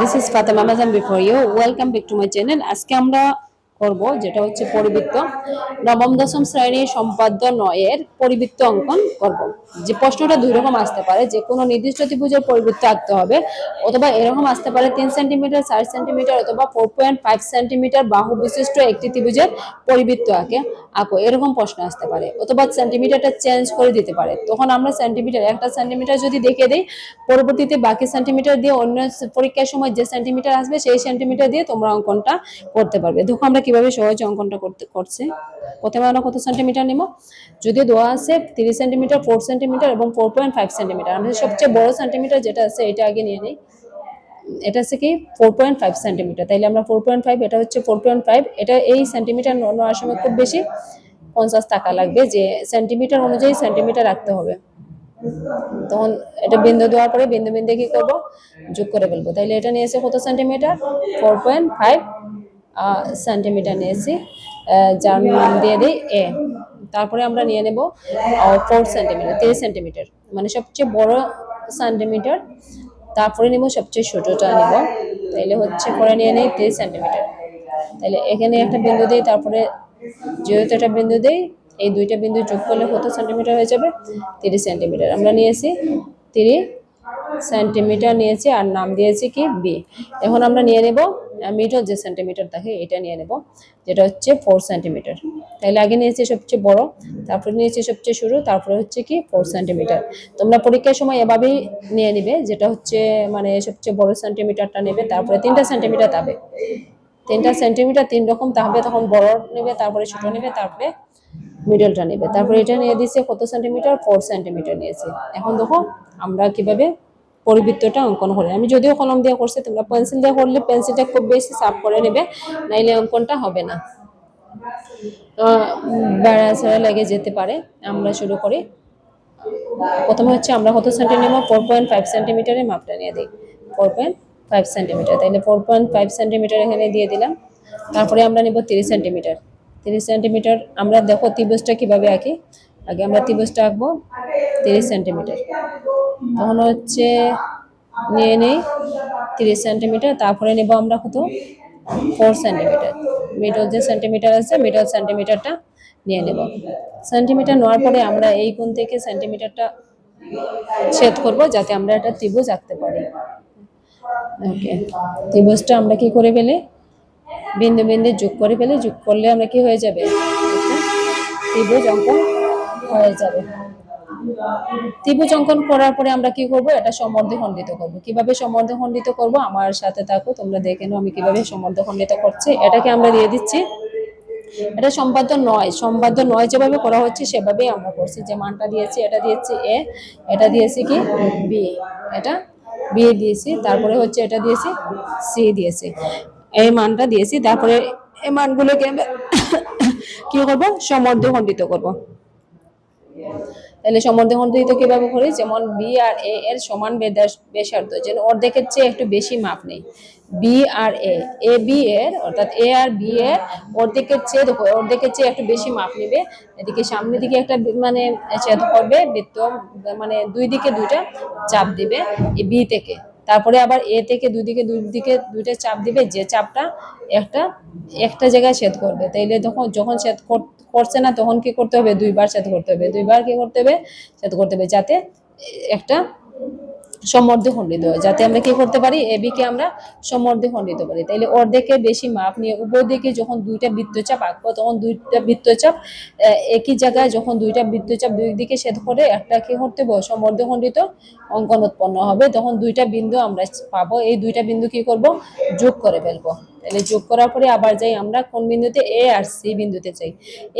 this is Fatema Mazan before you welcome back to my channel আজকে আমরা করব, যেটা হচ্ছে পরিবৃত্ত। নবম, দশম শ্রেণির সম্পাদ্য নয়ের পরিবৃত্ত অঙ্কন করব। যে প্রশ্নটা দুই রকম আসতে পারে, যে কোনো নির্দিষ্ট ত্রিভুজের পরিবৃত্ত আঁকতে হবে, অথবা এরকম আসতে পারে তিন সেন্টিমিটার, চার সেন্টিমিটার, অথবা ফোর পয়েন্ট ফাইভ সেন্টিমিটার বাহু বিশিষ্ট একটি ত্রিভুজের পরিবৃত্ত আঁকে, আঁকো, এরকম প্রশ্ন আসতে পারে। অথবা সেন্টিমিটারটা চেঞ্জ করে দিতে পারে। তখন আমরা সেন্টিমিটার, একটা সেন্টিমিটার যদি দেখে দিই, পরবর্তীতে বাকি সেন্টিমিটার দিয়ে অন্য পরীক্ষার সময় যে সেন্টিমিটার আসবে, সেই সেন্টিমিটার দিয়ে তোমরা অঙ্কনটা করতে পারবে। দেখো আমরা কীভাবে সহজে অঙ্কনটা করতে, করছি? প্রথমে আমরা কত সেন্টিমিটার নিব? যদি দেওয়া আছে তিরিশ সেন্টিমিটার ফোর সেন্টিমিটার এবং ফোর পয়েন্ট ফাইভ সেন্টিমিটার আমাদের সবচেয়ে বড় সেন্টিমিটার যেটা আছে, এটা আগে নিয়ে নিই। এটা হচ্ছে কি? ফোর পয়েন্ট ফাইভ সেন্টিমিটার তাইলে আমরা ফোর পয়েন্ট ফাইভ এটা হচ্ছে ফোর পয়েন্ট ফাইভ এটা এই সেন্টিমিটার নেওয়ার সময় খুব বেশি পঞ্চাশ টাকা লাগবে যে সেন্টিমিটার অনুযায়ী সেন্টিমিটার রাখতে হবে। তখন এটা বিন্দু দেওয়ার পরে বিন্দু বিন্দু কি করব? যোগ করে ফেলব। তাইলে এটা নিয়েছে কত centimetre four point five centimetre নিয়েছি। যার নাম দিয়ে দিই এ। তারপরে আমরা নিয়ে নেব ফোর সেন্টিমিটার তিরিশ সেন্টিমিটার মানে সবচেয়ে বড় সেন্টিমিটার তারপরে নিব সবচেয়ে ছোটোটা নেব। তাইলে হচ্ছে পরে নিয়ে নেই তিরিশ সেন্টিমিটার তাহলে এখানে একটা বিন্দু দিই, তারপরে যেহেতু একটা বিন্দু দেই, এই দুইটা বিন্দু যোগ করলে কত সেন্টিমিটার হয়ে যাবে? তিরিশ সেন্টিমিটার আমরা নিয়েছি তিরিশ সেন্টিমিটার নিয়েছি, আর নাম দিয়েছি কি? বি এখন আমরা নিয়ে নেব মিটার যে সেন্টিমিটার থাকে এটা নিয়ে নেব, যেটা হচ্ছে ফোর সেন্টিমিটার তাহলে আগে নিয়েছি সবচেয়ে বড়, তারপরে নিয়েছি সবচেয়ে শুরু, তারপরে হচ্ছে কি ফোর সেন্টিমিটার তোমরা পরীক্ষার সময় এভাবেই নিয়ে নিবে, যেটা হচ্ছে মানে সবচেয়ে বড় সেন্টিমিটারটা নেবে, তারপরে তিনটা সেন্টিমিটার যাবে তিনটা সেন্টিমিটার তিন রকম তাহলে তখন বড় নেবে, তারপরে ছোট নেবে, তারপরে মিডলটা নেবে। তারপরে এটা নিয়ে দিচ্ছে কত সেন্টিমিটার ফোর সেন্টিমিটার নিয়েছে। এখন দেখো আমরা কীভাবে পরিবৃত্তটা অঙ্কন করে আমি যদিও কলম দিয়ে করছি তোমরা পেন্সিল দিয়ে করলে পেন্সিলটা খুব বেশি সাফ করে নেবে, নাইলে অঙ্কনটা হবে না। বেড়া ছেড়া লেগে যেতে পারে আমরা শুরু করি। প্রথমে হচ্ছে আমরা কত সেন্টিমিটার নেব? ফোর পয়েন্ট ফাইভ সেন্টিমিটারের মাপটা নিয়ে দিই। ফোর পয়েন্ট ফাইভ সেন্টিমিটার তাইলে ফোর পয়েন্ট ফাইভ সেন্টিমিটার এখানে দিয়ে দিলাম। তারপরে আমরা নেব তিরিশ সেন্টিমিটার তিরিশ সেন্টিমিটার আমরা দেখো ত্রিভুজটা কীভাবে আঁকি? আগে আমরা ত্রিভুজটা আঁকবো তিরিশ সেন্টিমিটার। তখন হচ্ছে নিয়ে নেই তিরিশ সেন্টিমিটার, তারপরে নেব আমরা কত? Four centimetre. মিডল যে সেন্টিমিটার আছে মিডল সেন্টিমিটারটা নিয়ে নেব। সেন্টিমিটার নেওয়ার পরে আমরা এই কোণ থেকে সেন্টিমিটারটা ছেদ করব যাতে আমরা একটা ত্রিভুজ আঁকতে পারি। ওকে ত্রিভুজটা আমরা কি করে ফেলি? বিন্দু বিন্দু যোগ করে ফেলি। যোগ করলে আমরা কি হয়ে যাবে? ত্রিভুজ অঙ্কন হয়ে যাবে। ত্রিভুজ অঙ্কন করার পরে আমরা কি করব? এটা সমর্ধখণ্ডিত করব। কীভাবে সমর্ধখণ্ডিত করব? আমার সাথে থাকো, তোমরা দেখে নাও আমি কীভাবে সমর্ধখণ্ডিত করছি। এটাকে আমরা দিয়ে দিচ্ছি। এটা সম্পাদ্য নয়। সম্পাদ্য নয় যেভাবে করা হচ্ছে, সেভাবেই আমরা করছি। যে মানটা দিয়েছি, এটা দিয়েছি এ এটা দিয়েছি কি? বি এটা বি দিয়েছি। তারপরে হচ্ছে এটা দিয়েছি সি দিয়েছি। এই মানটা দিয়েছি। তারপরে এই মানগুলোকে আমরা কি করব? সমর্ধখণ্ডিত করব। তাহলে সমর্ধখণ্ডিত কীভাবে করি? যেমন বি আর এ এর সমান ব্যাসার্ধ, যেন অর্ধেকের চেয়ে একটু বেশি মাপ নেই। B R A A B এর, অর্থাৎ এ আর বি এর অর্ধেকের চেয়ে দেখো, অর্ধেকের চেয়ে একটু বেশি মাপ নেবে। এদিকে সামনের দিকে একটা মানে ছেদ করবে, বৃত্ত মানে দুই দিকে দুইটা চাপ দিবে এ বি থেকে। তারপরে আবার এ থেকে দুদিকে দুই দিকে, দুইটা চাপ দিবে, যে চাপটা একটা একটা জায়গায় ছেদ করবে। তাইলে তখন, যখন ছেদ কর- করছে না, তখন কি করতে হবে? দুইবার ছেদ করতে হবে। দুইবার কি করতে হবে? ছেদ করতে হবে, যাতে একটা সমর্ধ খণ্ডিত যাতে আমরা কি করতে পারি? এ বিকে আমরা সমর্ধ খণ্ডিত পারি তাইলে অর্ধেকে বেশি মাপ নিয়ে উভয় দিকে যখন দুইটা বৃত্তচাপ আঁকবো, তখন দুইটা বৃত্তচাপ একই জায়গায় যখন দুইটা বৃত্তচাপ দুই দিকে সেদ করে একটা কি করতে হবে? সমর্ধ খণ্ডিত অঙ্কন উৎপন্ন হবে। তখন দুইটা বিন্দু আমরা পাবো। এই দুইটা বিন্দু কি করব? যোগ করে ফেলব। তাহলে যোগ করার পরে আবার যাই আমরা কোন বিন্দুতে? এ আর সি বিন্দুতে যাই।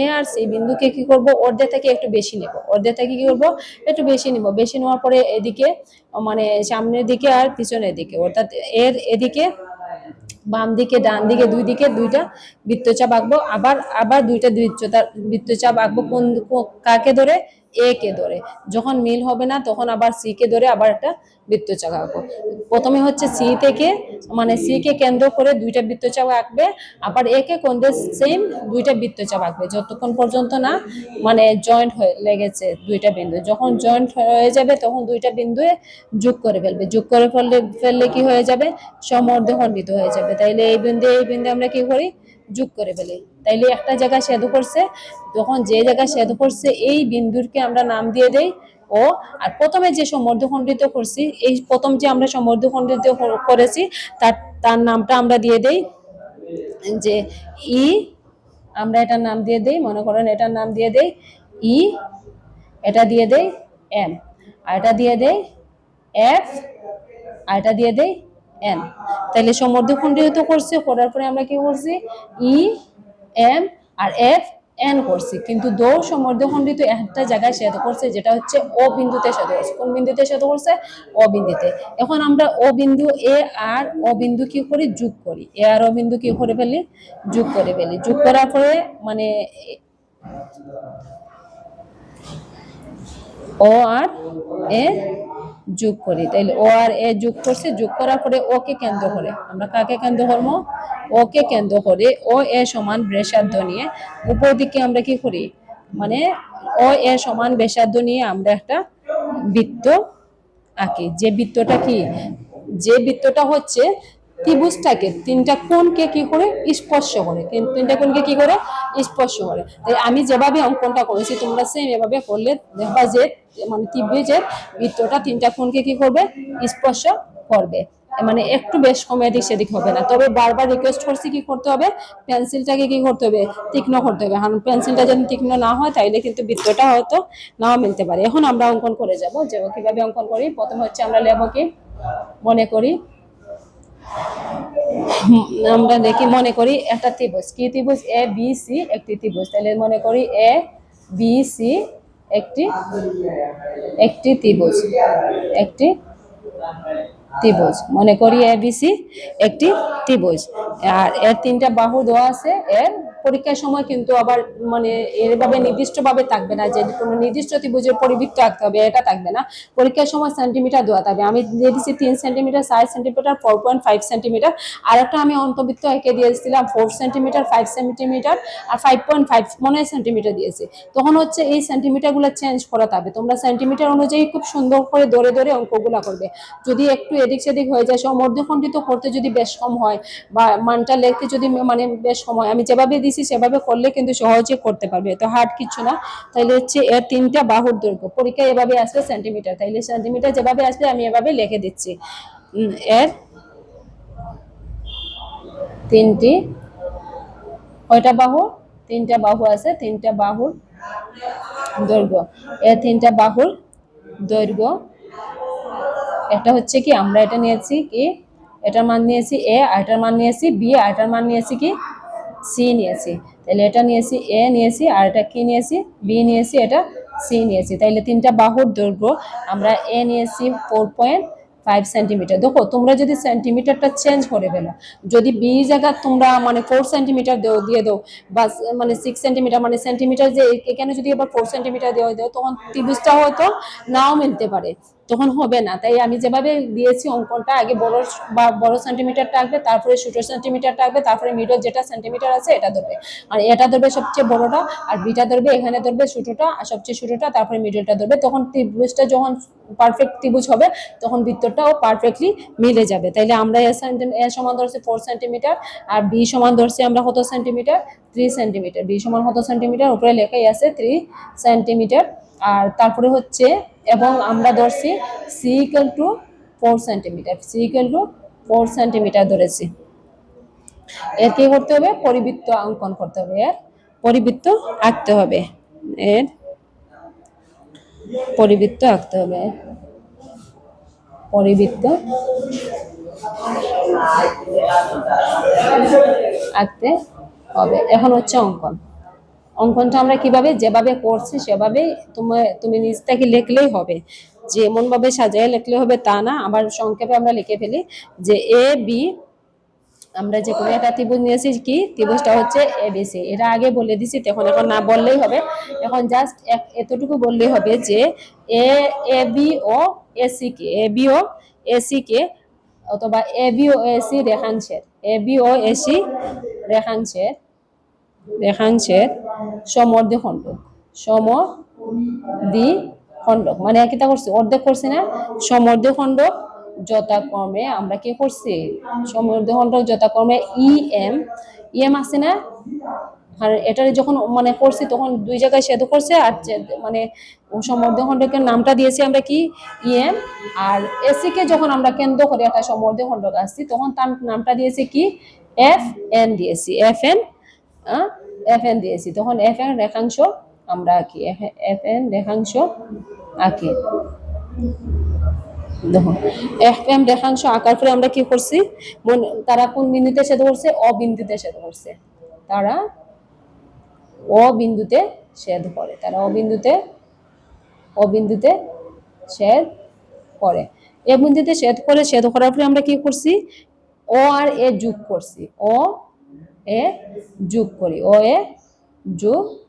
এ আর সি বিন্দুকে কি করব? অর্ধেক থেকে একটু বেশি নেব। অর্ধেক থেকে কি করব? একটু বেশি নেব। বেশি নেওয়ার পরে এদিকে মানে সামনের দিকে আর পিছনের দিকে। অর্থাৎ এর এদিকে, বাম দিকে, ডান দিকে, দুই দিকে দুইটা বৃত্তচাপ আঁকবো। আবার আবার দুইটা বৃত্তচাপ বৃত্তচাপ আঁকবো কোন কাকে ধরে? এ কে ধরে। যখন মিল হবে না, তখন আবার সি কে ধরে আবার একটা বৃত্তচাপ আঁকবো। প্রথমে হচ্ছে সি থেকে মানে সি কে কেন্দ্র করে দুইটা বৃত্তচাপ আঁকবে আবার এ কে কেন্দ্রে সেম দুইটা বৃত্তচাপ আঁকবে। যতক্ষণ পর্যন্ত না মানে জয়েন্ট হয়ে লেগেছে দুইটা বিন্দু। যখন জয়েন্ট হয়ে যাবে তখন দুইটা বিন্দু যোগ করে ফেলবে। যোগ করে ফেললে ফেললে কি হয়ে যাবে? সমর্ধখণ্ডিত হয়ে যাবে। তাইলে এই বিন্দু এই বিন্দু আমরা কি করি? যোগ করে ফেলি। তাইলে একটা জায়গায় সেদু করছে তখন যে জায়গায় সেদু করছে এই বিন্দুরকে আমরা নাম দিয়ে দেই ও, আর প্রথমে যে সমর্ধখণ্ডিত করছি, এই প্রথম যে আমরা সমর্ধখণ্ডিত করেছি, তার তার নামটা আমরা দিয়ে দেই যে ই, আমরা এটার নাম দিয়ে দেই, মনে করেন এটার নাম দিয়ে দেই ই, এটা দিয়ে দেই এম, আর এটা দিয়ে দেই এফ, আর এটা দিয়ে দেই এন। তাহলে সমর্ধখণ্ডিত করছে, করার পরে আমরা কি করছি? ই, এম, আর এফ এন করছি। কিন্তু দৌড় সমর্ধখণ্ডিত একটা জায়গায় সেদ করছে যেটা হচ্ছে ও বিন্দুতে সেদ করছে। কোন বিন্দুতে সেদ করছে? ও বিন্দুতে। এখন আমরা ও বিন্দু এ আর ও বিন্দু কি করি? যোগ করি। এ আর ও বিন্দু কি করে ফেলি? যোগ করে ফেলি। যোগ করার পরে মানে ও আর এ যোগ করি। তাইলে ও আর এ যোগ করছে, যোগ করার পরে ও কে কেন্দ্র করে। আমরা কাকে কেন্দ্র করব? ও কে কেন্দ্র করে ও এ সমান ব্রেসার্ধ নিয়ে উপর দিকে আমরা কি করি? মানে ও এ সমান ব্যাসার্ধ নিয়ে আমরা একটা বৃত্ত আঁকি। যে বৃত্তটা কি? যে বৃত্তটা হচ্ছে ত্রিভুজটাকে তিনটা কোণকে কি করে? স্পর্শ করে। তিনটা কোণকে কি করে? স্পর্শ করে। তাই আমি যেভাবে অঙ্কনটা করেছি, তোমরা সেম এভাবে করলে দেখবা যে মানে তীব্র যে বৃত্তটা তিনটা কোণকে কি করবে? স্পর্শ করবে। মানে একটু বেশ কম এদিক সেদিক হবে না। তবে বারবার রিকোয়েস্ট করছি কি করতে হবে? পেন্সিলটাকে কি করতে হবে? তীক্ষ্ণ করতে হবে। কারণ পেন্সিলটা যদি তীক্ষ্ণ না হয়, তাইলে কিন্তু বৃত্তটা হয়তো নাও মিলতে পারে। এখন আমরা অঙ্কন করে যাব। যে কীভাবে অঙ্কন করি? প্রথমে হচ্ছে আমরা লেব কি মনে করি। আমরা দেখি, মনে করি একটা ত্রিভুজ। কি ত্রিভুজ? এ বি সি একটি ত্রিভুজ। তাহলে মনে করি এ বি সি একটি একটি ত্রিভুজ। একটি ত্রিভুজ। মনে করি এ বি সি একটি ত্রিভুজ। আর এর তিনটা বাহু দেওয়া আছে, এর পরীক্ষার সময় কিন্তু আবার মানে এভাবে নির্দিষ্টভাবে থাকবে না যে কোনো নির্দিষ্ট ত্রিভুজের পরিবৃত্ত আঁকতে হবে, এটা থাকবে না। পরীক্ষার সময় সেন্টিমিটার দেওয়া থাকবে। আমি দিয়ে দিচ্ছি তিন সেন্টিমিটার সাড়ে centimetre four point five centimetre আর একটা আমি অন্তবৃত্ত এঁকে দিয়ে দিয়েছিলাম ফোর সেন্টিমিটার ফাইভ সেন্টিমিটার আর ফাইভ পয়েন্ট ফাইভ মনে হয় সেন্টিমিটার দিয়েছি। তখন হচ্ছে এই সেন্টিমিটারগুলো চেঞ্জ করাতে হবে। তোমরা সেন্টিমিটার অনুযায়ী খুব সুন্দর করে ধরে ধরে অঙ্কগুলো করবে। যদি একটু এদিক সেদিক হয়ে যায় সমর্ধখণ্ডিত করতে যদি বেশ কম হয় বা মানটা লেখতে যদি মানে বেশ কম হয়, আমি যেভাবে দিছি সেভাবে করলে কিন্তু সহজে করতে পারবে। তো হার্ড কিছু না। তাইলে হচ্ছে এর তিনটা বাহুর দৈর্ঘ্য। পরীক্ষায় এভাবে আসবে সেন্টিমিটার তাইলে সেন্টিমিটার যেভাবে আসবে আমি এভাবে লিখে দিচ্ছি। এর তিনটি কয়টা বাহু? তিনটা বাহু আছে, তিনটা বাহুর দৈর্ঘ্য। এর তিনটা বাহুর দৈর্ঘ্য এটা হচ্ছে কি? আমরা এটা নিয়েছি কি? এটার মান নিয়েছি এ আর মান নিয়েছি বি আর মান নিয়েছি কি? সি নিয়েছি। তাহলে এটা নিয়েছি এ নিয়েছি, আর এটা কি নিয়েছি? বি নিয়েছি, এটা সি নিয়েছি। তাইলে তিনটা বাহুর দৈর্ঘ্য আমরা এ নিয়েছি ফোর পয়েন্ট ফাইভ সেন্টিমিটার দেখো, তোমরা যদি সেন্টিমিটারটা চেঞ্জ করে ফেলো, যদি বি জায়গা তোমরা মানে ফোর সেন্টিমিটার দেও, দিয়ে দাও, বা মানে সিক্স সেন্টিমিটার মানে সেন্টিমিটার যে এখানে যদি আবার ফোর সেন্টিমিটার দেওয়া দাও, তখন ত্রিভুজটা হয়তো নাও মিলতে পারে। তখন হবে না। তাই আমি যেভাবে দিয়েছি অঙ্কনটা, আগে বড় বা বড় সেন্টিমিটারটা আঁকবে, তারপরে ছোটো সেন্টিমিটারটা আঁকবে, তারপরে মিডল যেটা সেন্টিমিটার আছে এটা ধরবে। আর এটা ধরবে সবচেয়ে বড়টা, আর বিটা ধরবে, এখানে ধরবে ছোটোটা, আর সবচেয়ে ছোটোটা, তারপরে মিডলটা ধরবে। তখন ত্রিভুজটা যখন পারফেক্ট ত্রিভুজ হবে, তখন বৃত্তটাও পারফেক্টলি মিলে যাবে। তাইলে আমরা এ সেন্টি এ সমান ধরছি ফোর সেন্টিমিটার আর বি সমান ধরছি আমরা কত সেন্টিমিটার থ্রি সেন্টিমিটার বি সমান কত সেন্টিমিটার উপরে লেখাই আছে থ্রি সেন্টিমিটার আর তারপরে হচ্ছে, এবং আমরা ধরছি C equal to four centimetre C equal to four centimetre ধরেছি। এর কি করতে হবে? পরিবৃত্ত অঙ্কন করতে হবে। এর পরিবৃত্ত আঁকতে হবে। এর পরিবৃত্ত আঁকতে হবে। পরিবৃত্ত আঁকতে হবে। এখন হচ্ছে অঙ্কন। অঙ্কনটা আমরা কীভাবে যেভাবে করছি, সেভাবে তুমি তুমি নিজ থেকে লিখলেই হবে। যে এমনভাবে সাজায় লিখলে হবে তা না। আবার সংক্ষেপে আমরা লিখে ফেলি যে এ বি আমরা যে কোনো একটা ত্রিভুজ নিয়েছি কি? ত্রিভুজটা হচ্ছে এ এবিসি এটা আগে বলে দিছি, তখন এখন না বললেই হবে। এখন জাস্ট এতটুকু বললেই হবে যে এ এ বি ও এসি কে এ বি ও এসি কে অথবা এ বি ও এসি রেখাংশের। এ বি ও এসি রেখাংশের। রেখাংশের। সমদ্বিখণ্ডক সমদ্বিখণ্ডক মানে কিতা করছি, অর্ধেক করছি না? সমদ্বিখণ্ডক যথাক্রমে আমরা কি করছি? সমদ্বিখণ্ডক যথাক্রমে ই এম ই এম আছে না? আর এটা যখন মানে করছি, তখন দুই জায়গায় সেতু করছে, আর মানে মানে সমর্ধখণ্ডকের নামটা দিয়েছি আমরা কি? ইএম আর এসি কে যখন আমরা কেন্দ্র করে, একটা সমর্ধখণ্ডক আসছি তখন তার নামটা দিয়েছি কি? এফ এন দিয়েছি। এফ এন এফ এন দিয়েছি। তখন এফ এন রেখাংশ আমরা আঁকি। এফ এন রেখাংশ আঁকি। এফ এম রেখাংশ আঁকার পরে আমরা কি করছি? তারা কোন বিন্দুতে সেতু করছে? অবিন্দুতে সেতু করছে। তারা ও বিন্দুতে ছেদ করে। তারা অবিন্দুতে অবিন্দুতে ছেদ করে। এ বিন্দুতে ছেদ করে, ছেদ করার পরে আমরা কি করছি? ও আর এ যোগ করছি। ও এ যোগ করি। ও এ যোগ